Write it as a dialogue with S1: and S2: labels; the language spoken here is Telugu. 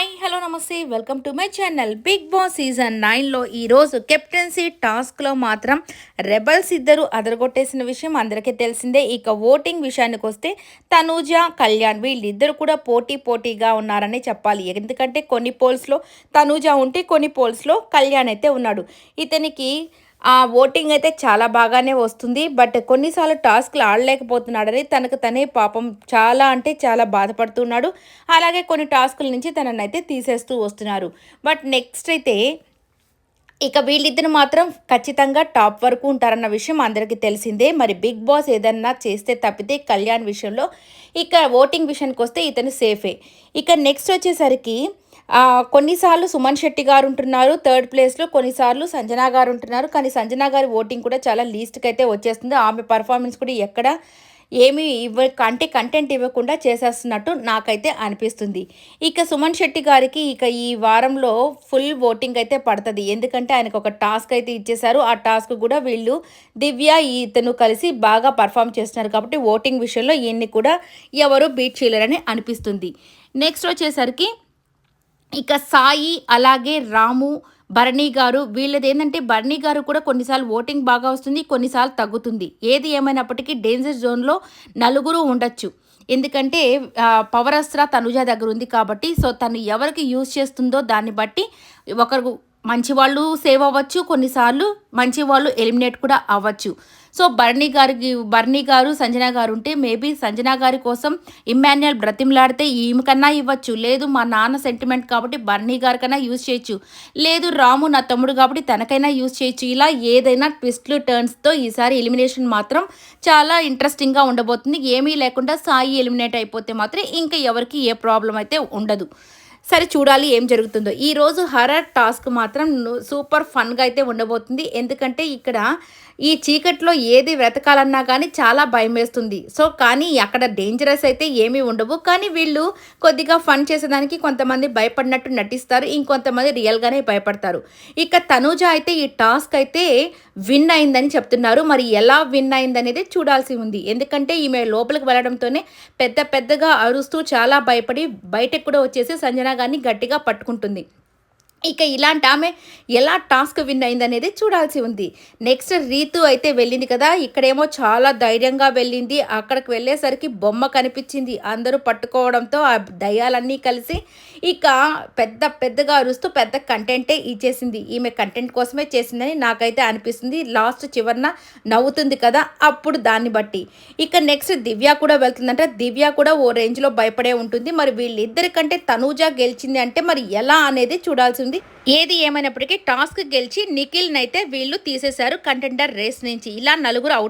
S1: Hi hello namaste. Welcome to my channel. Big Boss season నైన్లో ఈరోజు కెప్టెన్సీ టాస్క్లో మాత్రం రెబల్స్ ఇద్దరు అదరగొట్టేసిన విషయం అందరికీ తెలిసిందే. ఇక ఓటింగ్ విషయానికి వస్తే తనూజ కళ్యాణ్ వీళ్ళిద్దరు కూడా పోటీ పోటీగా ఉన్నారని చెప్పాలి. ఎందుకంటే కొన్ని పోల్స్లో తనూజ ఉంటే కొన్ని పోల్స్లో కళ్యాణ్ అయితే ఉన్నాడు. ఇతనికి ఆ ఓటింగ్ అయితే చాలా బాగానే వస్తుంది బట్ కొన్నిసార్లు టాస్క్లు ఆడలేకపోతున్నాడని తనకు తనే పాపం చాలా అంటే చాలా బాధపడుతున్నాడు. అలాగే కొన్ని టాస్కుల నుంచి తనని అయితే తీసేస్తూ వస్తున్నారు. బట్ నెక్స్ట్ అయితే ఇక వీళ్ళిద్దరు మాత్రం ఖచ్చితంగా టాప్ వరకు ఉంటారన్న విషయం అందరికీ తెలిసిందే. మరి బిగ్ బాస్ ఏదన్నా చేస్తే తప్పితే కళ్యాణ్ విషయంలో ఇక ఓటింగ్ విషయానికి వస్తే ఇతను సేఫే. ఇక నెక్స్ట్ వచ్చేసరికి కొన్నిసార్లు సుమన్ శెట్టి గారు ఉంటున్నారు థర్డ్ ప్లేస్లో కొన్నిసార్లు సంజనా గారు ఉంటున్నారు. కానీ సంజనా గారి ఓటింగ్ కూడా చాలా లీస్ట్కి అయితే వచ్చేస్తుంది. ఆమె పర్ఫార్మెన్స్ కూడా ఎక్కడ ఏమి ఇవ్వ అంటే కంటెంట్ ఇవ్వకుండా చేసేస్తున్నట్టు నాకైతే అనిపిస్తుంది. ఇక సుమన్ శెట్టి గారికి ఇక ఈ వారంలో ఫుల్ ఓటింగ్ అయితే పడుతుంది. ఎందుకంటే ఆయనకు ఒక టాస్క్ అయితే ఇచ్చేశారు. ఆ టాస్క్ కూడా వీళ్ళు దివ్య ఇతను కలిసి బాగా పర్ఫామ్ చేస్తున్నారు కాబట్టి ఓటింగ్ విషయంలో ఈయన్ని కూడా ఎవరు బీట్ చేయలేరని అనిపిస్తుంది. నెక్స్ట్ వచ్చేసరికి ఇక సాయి అలాగే రాము భరణి గారు వీళ్ళది ఏంటంటే భరణి గారు కూడా కొన్నిసార్లు ఓటింగ్ బాగా వస్తుంది కొన్నిసార్లు తగ్గుతుంది. ఏది ఏమైనప్పటికీ డేంజర్ జోన్లో నలుగురు ఉండొచ్చు. ఎందుకంటే పవర్ అస్త్ర తనుజ దగ్గర ఉంది కాబట్టి సో తను ఎవరికి యూజ్ చేస్తుందో దాన్ని బట్టి ఒకరు మంచి వాళ్ళు సేవ్ అవ్వచ్చు కొన్నిసార్లు మంచి వాళ్ళు ఎలిమినేట్ కూడా అవ్వచ్చు. సో బర్నీ గారికి బర్నీ గారు సంజన గారు ఉంటే మేబీ సంజన గారి కోసం ఇమ్మాన్యుయల్ బ్రతిమలాడితే ఈమెకన్నా ఇవ్వచ్చు. లేదు మా నాన్న సెంటిమెంట్ కాబట్టి బర్నీ గారికైనా యూజ్ చేయొచ్చు. లేదు రాము నా తమ్ముడు కాబట్టి తనకైనా యూజ్ చేయొచ్చు. ఇలా ఏదైనా ట్విస్ట్లు టర్న్స్తో ఈసారి ఎలిమినేషన్ మాత్రం చాలా ఇంట్రెస్టింగ్గా ఉండబోతుంది. ఏమీ లేకుండా సాయి ఎలిమినేట్ అయిపోతే మాత్రం ఇంకా ఎవరికి ఏ ప్రాబ్లం అయితే ఉండదు. సరే చూడాలి ఏం జరుగుతుందో. ఈరోజు హర్రర్ టాస్క్ మాత్రం సూపర్ ఫన్గా అయితే ఉండబోతుంది. ఎందుకంటే ఇక్కడ ఈ చీకట్లో ఏది వెతకాలన్నా కానీ చాలా భయం వేస్తుంది. సో కానీ అక్కడ డేంజరస్ అయితే ఏమీ ఉండవు. కానీ వీళ్ళు కొద్దిగా ఫన్ చేసేదానికి కొంతమంది భయపడినట్టు నటిస్తారు. ఇంకొంతమంది రియల్గానే భయపడతారు. ఇక తనూజ అయితే ఈ టాస్క్ అయితే విన్ అయిందని చెప్తున్నారు. మరి ఎలా విన్ అయిందనేది చూడాల్సి ఉంది. ఎందుకంటే ఈమె లోపలికి వెళ్ళడంతోనే పెద్ద పెద్దగా అరుస్తూ చాలా భయపడి బయటకు కూడా వచ్చేసి సంజన కానీ గట్టిగా పట్టుకుంటుంది. ఇక ఇలాంటి ఆమె ఎలా టాస్క్ విన్ అయిందనేది చూడాల్సి ఉంది. నెక్స్ట్ రీతు అయితే వెళ్ళింది కదా ఇక్కడేమో చాలా ధైర్యంగా వెళ్ళింది. అక్కడికి వెళ్ళేసరికి బొమ్మ కనిపించింది. అందరూ పట్టుకోవడంతో ఆ దయ్యాలన్నీ కలిసి ఇక పెద్ద పెద్దగా అరుస్తూ పెద్ద కంటెంటే ఇచ్చేసింది. ఈమె కంటెంట్ కోసమే చేసిందని నాకైతే అనిపిస్తుంది. లాస్ట్ చివరిన నవ్వుతుంది కదా అప్పుడు దాన్ని బట్టి. ఇక నెక్స్ట్ దివ్య కూడా వెళ్తుందంటే. దివ్య కూడా ఓ రేంజ్లో భయపడే ఉంటుంది. మరి వీళ్ళిద్దరికంటే తనూజ గెలిచింది అంటే మరి ఎలా అనేది చూడాల్సి ఉంది ఏది ఏమైనప్పటికీ టాస్క్ గెలిచి నిఖిల్ నైతే వీళ్ళు తీసేశారు కంటెండర్ రేస్ నుంచి. ఇలా నలుగురు అవుట్